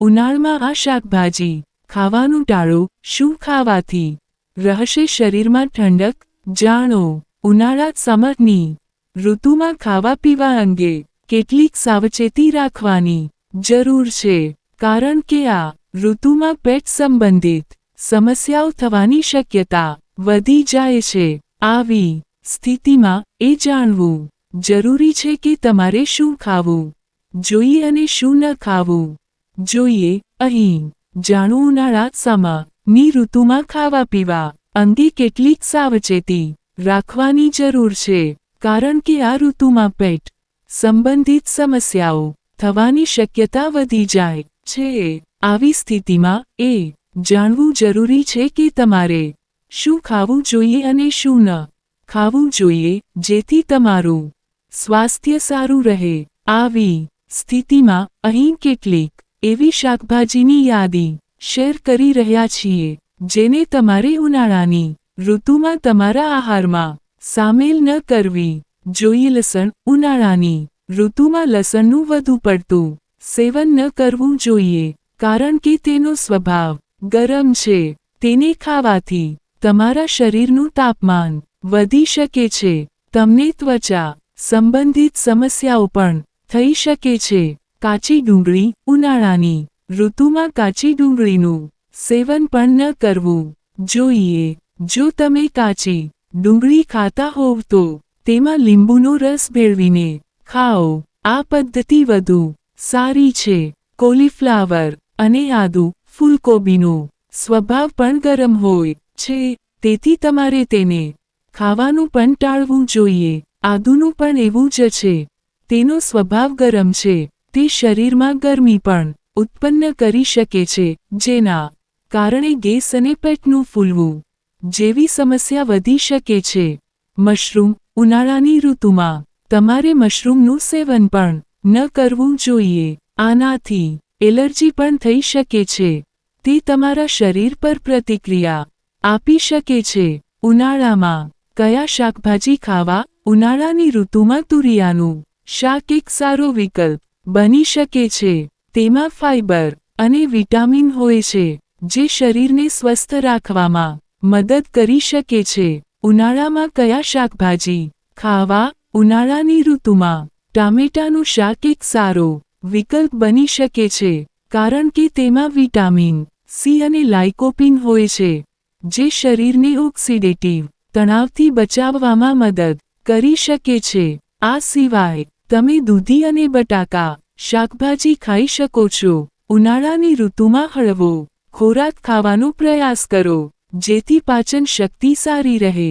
ઉનાળમાં આ શાકભાજી ખાવાનું ટાળો, શું ખાવાથી? રહશે શરીરમાં ઠંડક? જાણો, ઉનાળા સમરની ઋતુમાં ખાવા પીવા અંગે કેટલીક સાવચેતી રાખવાની જરૂર છે, કારણ કે આ ઋતુમાં પેટ સંબંધિત સમસ્યાઓ થવાની શક્યતા વધી જાય છે. આવી સ્થિતિમાં એ જાણવું જરૂરી છે કે તમારે શું ખાવું જોઈએ અને શું ન ખાવું. જોઈએ, અહીં જાણું ઉનાળા સમા, ની ઋતુમાં ખાવા પીવા અંગે કેટલીક સાવચેતી, રાખવાની જરૂર છે, કારણ કે આ ઋતુમાં પેટ, સંબંધિત સમસ્યાઓ, થવાની શક્યતા વધી જાય છે. આવી સ્થિતિમાં, એ, જાણવું જરૂરી છે કે તમારે, શું ખાવું જોઈએ અને શું ન, ખાવું જોઈએ, જેથી તમારું, સ્વાસ્થ્ય સારું રહે. આવી, સ્થિતિમાં, અહીં કેટલીક એવી શાકભાજીની યાદી શેર કરી રહ્યા છીએ, જેને તમારે ઉનાળાની ઋતુમાં તમારા આહારમાં સામેલ ન કરવી. જોઈએ લસણ, ઉનાળાની ઋતુમાં લસણનું વધુ પડતું સેવન ન કરવું જોઈએ, કારણ કે તેનો સ્વભાવ ગરમ છે. તેને ખાવાથી તમારા શરીરનું તાપમાન વધી શકે છે. તમને ત્વચા સંબંધિત સમસ્યાઓ પણ થઈ શકે છે. કાચી ડુંગળી ઉનાળાની ઋતુમાં કાચી ડુંગળીનું સેવન પણ ન કરવું જોઈએ. જો તમે કાચી ડુંગળી ખાતા હોવ તો તેમાં લીંબુનો રસ ભેળવીને ખાઓ. આ પદ્ધતિ વધુ સારી છે. કોલીફ્લાવર અને આદુ ફૂલકોબીનો સ્વભાવ પણ ગરમ હોય છે, તેથી તમારે તેને ખાવાનું પણ ટાળવું જોઈએ. આદુનું પણ એવું જ છે. તેનો સ્વભાવ ગરમ છે. તે શરીરમાં ગરમી પણ ઉત્પન્ન કરી શકે છે, જેના કારણે ગેસ અને પેટનું ફૂલવું જેવી સમસ્યા વધી શકે છે. મશરૂમ ઉનાળાની ઋતુમાં તમારે મશરૂમનું સેવન પણ ન કરવું જોઈએ. આનાથી એલર્જી પણ થઈ શકે છે. તે તમારા શરીર પર પ્રતિક્રિયા આપી શકે છે. ઉનાળામાં કયા શાકભાજી ખાવા ઉનાળાની ઋતુમાં તુરિયાનું શાક એક સારો વિકલ્પ બની શકે છે. તેમાં ફાઇબર અને વિટામિન હોય છે, જે શરીરને સ્વસ્થ રાખવામાં મદદ કરી શકે છે. ઉનાળામાં કયા શાકભાજી, ખાવા, ઉનાળાની ઋતુમાં ટામેટાનું શાક એક સારો વિકલ્પ બની શકે છે, કારણ કે તેમાં વિટામિન સી અને લાઇકોપિન હોય છે, જે શરીરને ઓક્સિડેટિવ તણાવથી બચાવવામાં મદદ કરી શકે છે. આ સિવાય તમે દૂધી અને બટાકા, શાકભાજી ખાઈ શકો છો. ઉનાળાની ઋતુમાં હળવો ખોરાક ખાવાનો પ્રયાસ કરો, જેથી પાચન શક્તિ સારી રહે.